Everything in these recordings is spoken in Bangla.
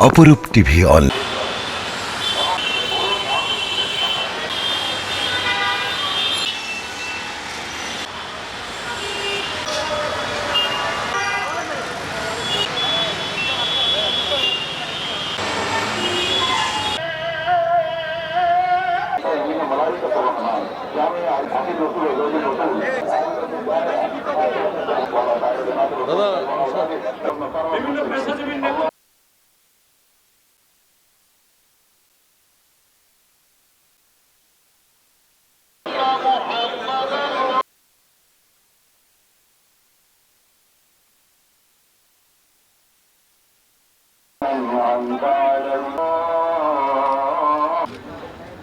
অপরূপ টিভি অন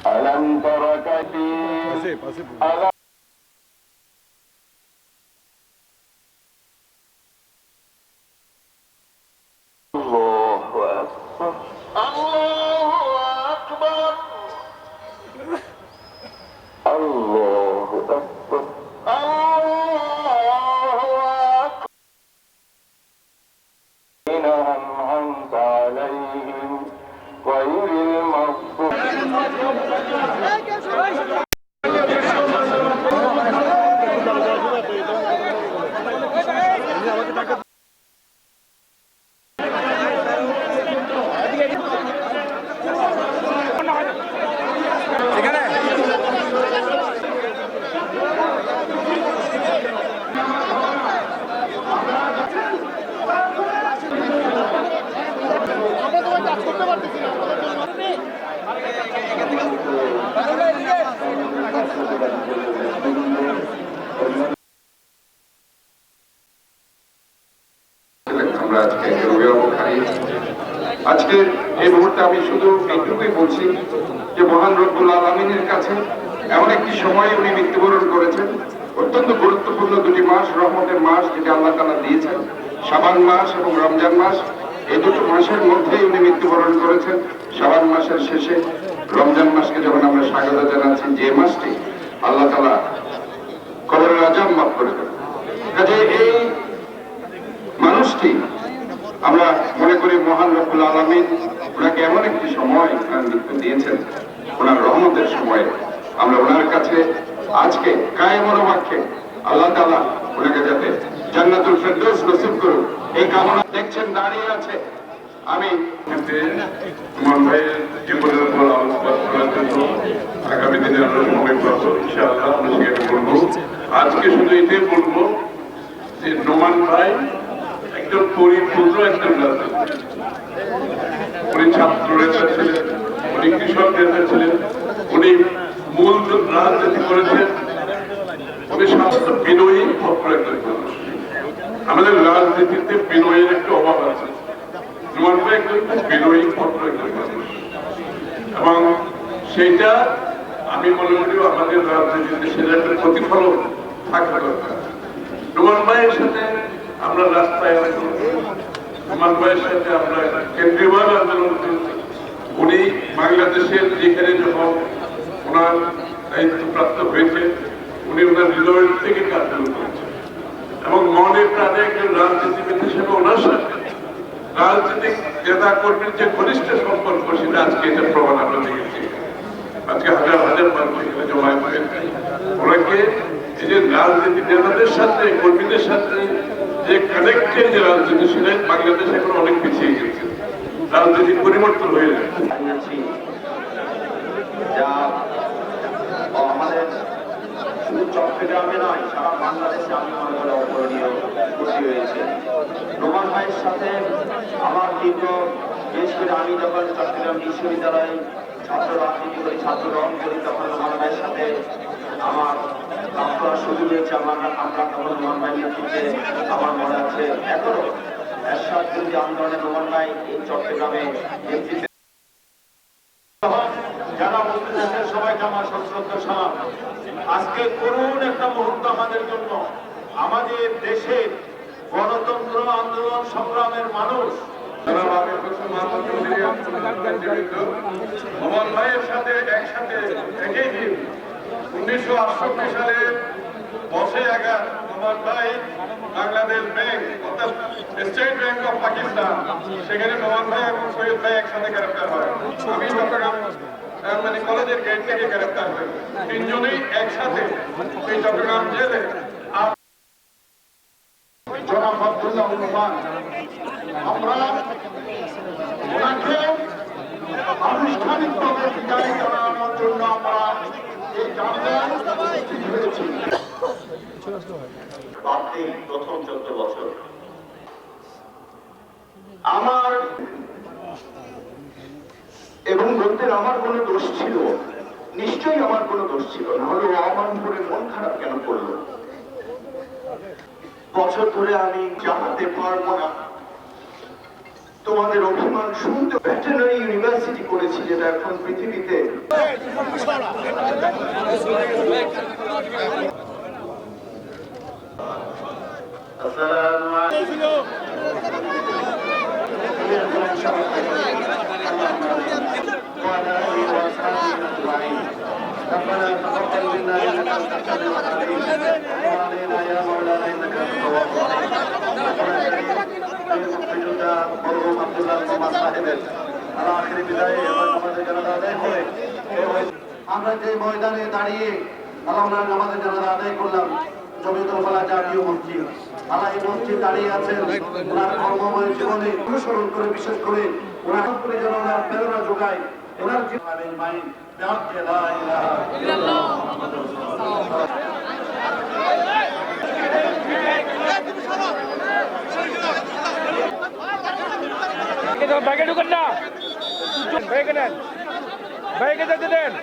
ألم تر كيف আমরা আজকে অভিভাবক হারিয়েছি আজকে এই মুহূর্তে আমি শুধু এইটুকুই বলছি যে মহান রব্বুল আলমিনের কাছে এমন একটি সময় উনি মৃত্যুবরণ করেছেন। অত্যন্ত গুরুত্বপূর্ণ দুটি মাস, রহমতের মাস যেটা আল্লাহ তালা দিয়েছেন। সাবান মাস এবং রমজান মাস, এই দুটো মাসের মধ্যেই উনি মৃত্যুবরণ করেছেন। সাবান মাসের শেষে রমজান মাসকে যখন আমরা স্বাগত জানাচ্ছি, যে মাসটি আল্লাহ তালা কবরের আজাম মাফ করে দেন। কাজে এই মানুষটি আমরা মনে করি মহান রব্বুল আলমিন ওনাকে এমন একটি সময় মৃত্যু দিয়েছেন। ওনার রহমতের সময়ে। আমরা ওনার কাছে আজকে কায় মনোবাক্যে আল্লাহ তালা ওনাকে যাতে জান্নাতুল ফেরদৌস নসিব করুন এই কামনা দেখছেন, দাঁড়িয়ে আছে। আমি মন ভাইয়ের জীবনের উপর আগামী দিনে আমরা আজকে শুধু এটাই বলব যে, নোমান ভাই একজন পরিপূর্ণ একজন রাজনীতি উনি ছাত্র নেতা ছিলেন, উনি কৃষক নেতা ছিলেন, উনি মূল রাজনীতি করেছেন। উনি স্বাস্থ্য বিনয়ী, ভদ্র একজন মানুষ। আমাদের রাজনীতিতে বিনয়ের একটা অভাব আছে। এবং সেইটা আমি মনে করি আমাদের রাজনীতিতে সেটা একটা প্রতিফলন থাকা দরকার। নোমান ভাইয়ের সাথে আমরা রাস্তায় নোমান ভাইয়ের সাথে আমরা কেন্দ্রীয় আন্দোলন উনি বাংলাদেশের যেখানে যখন ওনার দায়িত্বপ্রাপ্ত হয়েছে, উনি ওনার হৃদয়ের থেকে কাজ শুরু করেছেন। এবং মনে প্রাণে একজন রাজনীতিবিদ হিসেবে ওনার সাথে রাজনৈতিক নেতা কর্মীর যে ঘনিষ্ঠ সম্পর্ক, সেটা আজকে এটা প্রমাণ আমরা দেখেছি। আজকে হাজার হাজার মানুষ এখানে হয়েছে। ওনাকে এই যে রাজনীতি নেতাদের সাথে, কর্মীদের সাথে যে কানেক্টেড যে রাজনীতি, সেটা বাংলাদেশ এখন অনেক পিছিয়ে গেছে। রাজনীতি পরিবর্তন হয়ে গেছে যা আমাদের শুধু চট্টগ্রামে নয়, সারা বাংলাদেশে আমি মনে করি অপরণীয় ক্ষতি হয়েছে। রোমান ভাইয়ের সাথে আমার দীর্ঘ বিশেষ করে আমি যখন চট্টগ্রাম বিশ্ববিদ্যালয়ে ছাত্র রাজনীতি করি, ছাত্র গ্রহণ করি, তখন রোমান ভাইয়ের সাথে আমার করার সুযোগ হয়েছে আমার আমরা তখন রোমান ভাইয়ের নেতৃত্বে আমার মনে আছে এখনও। এরশাদ বিরোধী আন্দোলনে রোমান ভাই এই চট্টগ্রামে যারা সবাইকে আমার সশ্রদ্ধ সালাম। আজকে একটা মুহূর্ত আমাদের জন্য। আমাদের দেশের গণতন্ত্র আন্দোলন সংগ্রামের মানুষ আন্দোলনের মোহন ভাইয়ের সাথে একসাথে একই দিন উনিশশো আটষট্টি সালে ভাই Bangladesh bank State Bank of Pakistan, সেখানে নোমান ভাই এবং সৈয়দ ভাই একসাথে গ্রেফতার হয়। মানে একসাথে আমরা ওনাকে আনুষ্ঠানিকভাবে বিদায় জন্য আমরা আমার এবং বলতেন আমার কোনো দোষ ছিল, নিশ্চয়ই আমার কোনো দোষ ছিল না। হলে আমার উপরে মন খারাপ কেন করল? বছর ধরে আমি জানাতে পারব না। তোমাদের অভিমান শুনতে ভেটেনারি ইউনিভার্সিটি করেছি যেটা এখন পৃথিবীতে আসসালামু আলাইকুম وعلى آله وأصحابه أجمعين ربنا تقبل منا إنك أنت السميع العليم وعلينا يا مولانا إنك أنت التواب الرحيم আমরা যে ময়দানে দাঁড়িয়ে আল্লাহ আমাদের জানাজা আদায় করলাম জাতীয় আল্লাহ এই দাঁড়িয়ে আছেন, ওনার কর্মময় জীবনে অনুসরণ করে, বিশেষ করে ওনার করে যেন ওনার প্রেরণা যোগায়, ওনার মুহাম্মাদুর রাসূলুল্লাহ ব্যাগে ঢুকেন না। ব্যাগে নেন ব্যাগে যেতে দেন।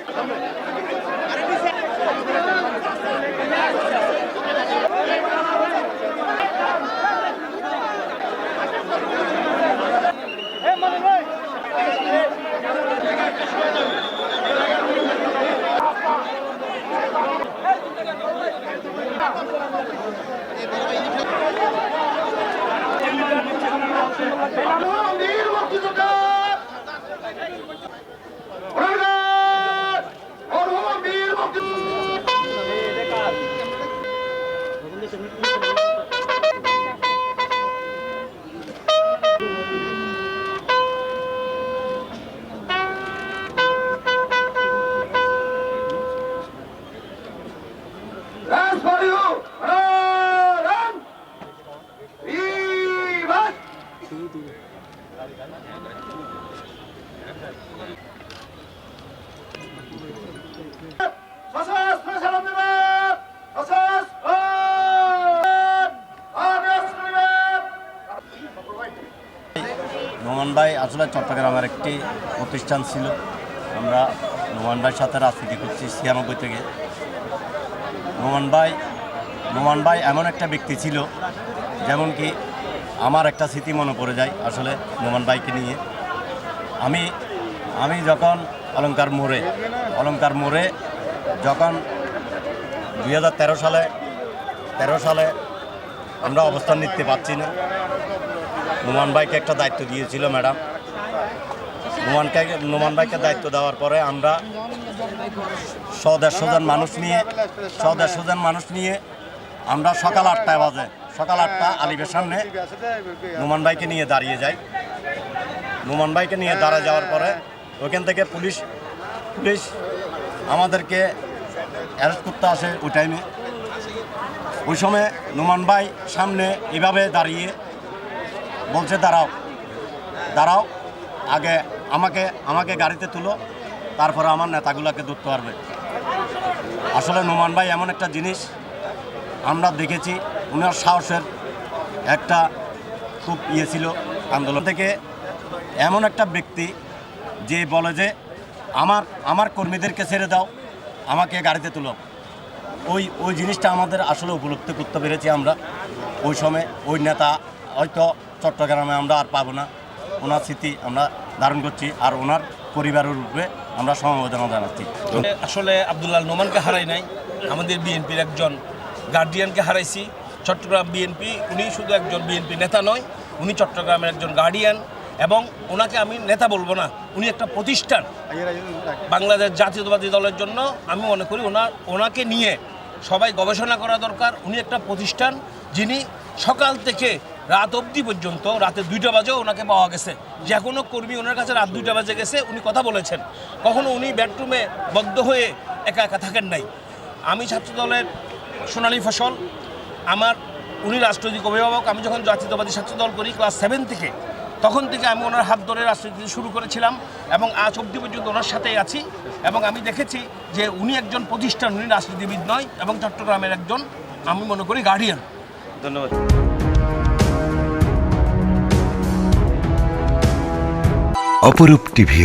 নোমান ভাই আসলে চট্টগ্রামের একটি প্রতিষ্ঠান ছিল। আমরা নোমান ভাইয়ের সাথে রাজনীতি করছি ছিয়ানব্বই থেকে। নোমান ভাই নোমান ভাই এমন একটা ব্যক্তি ছিল, যেমন কি আমার একটা স্মৃতি মনে পড়ে যায় আসলে নোমান ভাইকে নিয়ে। আমি আমি যখন অলঙ্কার মোড়ে অলঙ্কার মোড়ে যখন দু হাজার তেরো সালে তেরো সালে আমরা অবস্থান নিতে পারছি না নোমান ভাইকে একটা দায়িত্ব দিয়েছিল, ম্যাডাম। নোমানকে, নোমান ভাইকে দায়িত্ব দেওয়ার পরে আমরা শ দেড়শো জন মানুষ নিয়ে শ দেড়শো জন মানুষ নিয়ে আমরা সকাল আটটায় বাজে, সকাল আটটা আলিবের সামনে নোমান ভাইকে নিয়ে দাঁড়িয়ে যাই। নোমান ভাইকে নিয়ে দাঁড়া যাওয়ার পরে ওইখান থেকে পুলিশ পুলিশ আমাদেরকে অ্যারেস্ট করতে আসে ওই টাইমে ওই সময় নোমান ভাই সামনে এভাবে দাঁড়িয়ে বলছে, দাঁড়াও দাঁড়াও, আগে আমাকে আমাকে গাড়িতে তুলো, তারপরে আমার নেতাগুলোকে ধরতে পারবে। আসলে নোমান ভাই এমন একটা জিনিস, আমরা দেখেছি ওনার সাহসের একটা খুব ইয়ে ছিল আন্দোলন থেকে। এমন একটা ব্যক্তি যে বলে যে, আমার আমার কর্মীদেরকে ছেড়ে দাও, আমাকে গাড়িতে তুলো। ওই ওই জিনিসটা আমাদের আসলে উপলব্ধি করতে পেরেছি আমরা। ওই সময় ওই নেতা হয়তো চট্টগ্রামে আমরা আর পাবো না। ওনার স্মৃতি আমরা ধারণ করছি আর ওনার পরিবারের রূপে আমরা সমবেদনা জানাচ্ছি। আসলে আবদুল্লাহ নোমানকে হারাই নাই। আমাদের বিএনপির একজন গার্ডিয়ানকে হারাইছি। চট্টগ্রাম বিএনপি, উনি শুধু একজন বিএনপি নেতা নয়, উনি চট্টগ্রামের একজন গার্ডিয়ান এবং ওনাকে আমি নেতা বলব না, উনি একটা প্রতিষ্ঠান। বাংলাদেশ জাতীয়তাবাদী দলের জন্য আমি মনে করি ওনার, ওনাকে নিয়ে সবাই গবেষণা করা দরকার। উনি একটা প্রতিষ্ঠান যিনি সকাল থেকে রাত অবধি পর্যন্ত, রাতে দুইটা বাজেও ওনাকে পাওয়া গেছে। যে কোনো কর্মী ওনার কাছে রাত দুইটা বাজে গেছে, উনি কথা বলেছেন। কখনো উনি বেডরুমে বদ্ধ হয়ে একা একা থাকেন নাই। আমি ছাত্রদলের সোনালী ফসল, আমার উনি রাষ্ট্রনীতিক অভিভাবক, আমি যখন জাতীয়তাবাদী ছাত্রদল করি ক্লাস সেভেন থেকে, তখন থেকে আমি ওনার হাত ধরে রাজনীতি শুরু করেছিলাম এবং আজ অবধি পর্যন্ত ওনার সাথেই আছি এবং আমি দেখেছি যে উনি একজন প্রতিষ্ঠান, উনি রাজনীতিবিদ নয় এবং চট্টগ্রামের একজন, আমি মনে করি গার্ডিয়ান ধন্যবাদ। অপরূপ টিভি